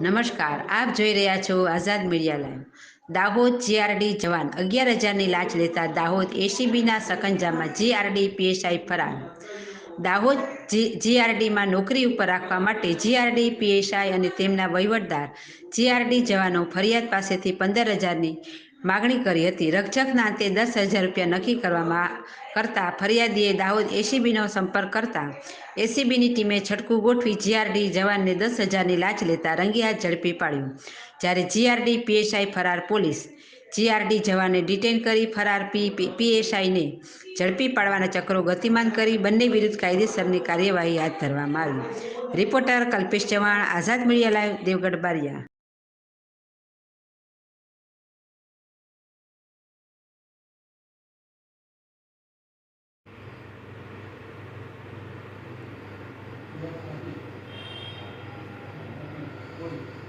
નમસ્કાર, આપ જોઈ રહ્યા છો Azad media live. Dahod GRD જવાન અગિયાર હજારની લાંચ લેતા દાહોદ એસીબીના સકંજામાં જીઆરડી પીએસઆઈ ફરાર. દાહોદ જીઆરડીમાં નોકરી ઉપર રાખવા માટે જીઆરડી પીએસઆઈ અને તેમના વહીવટદાર જીઆરડી જવાનો ફરિયાદ પાસેથી પંદર હજારની માગણી કરી હતી. રક્ષક અંતે દસ હજાર રૂપિયા નક્કી કરવામાં કરતા ફરિયાદીએ દાહોદ એસીબીનો સંપર્ક કરતા એસીબીની ટીમે છટકું ગોઠવી જીઆરડી જવાનને દસ હજારની લાંચ લેતા રંગે હાથ ઝડપી પાડ્યું. જ્યારે જીઆરડી પીએસઆઈ ફરાર પોલીસ જીઆરડી જવાનને ડિટેન કરી ફરાર પી પીએસઆઈને ઝડપી પાડવાના ચક્રો ગતિમાન કરી બંને વિરુદ્ધ કાયદેસરની કાર્યવાહી હાથ ધરવામાં આવી. Reporter Kalpesh Chauhan, Azad media live, Devgadh Baria. Thank you.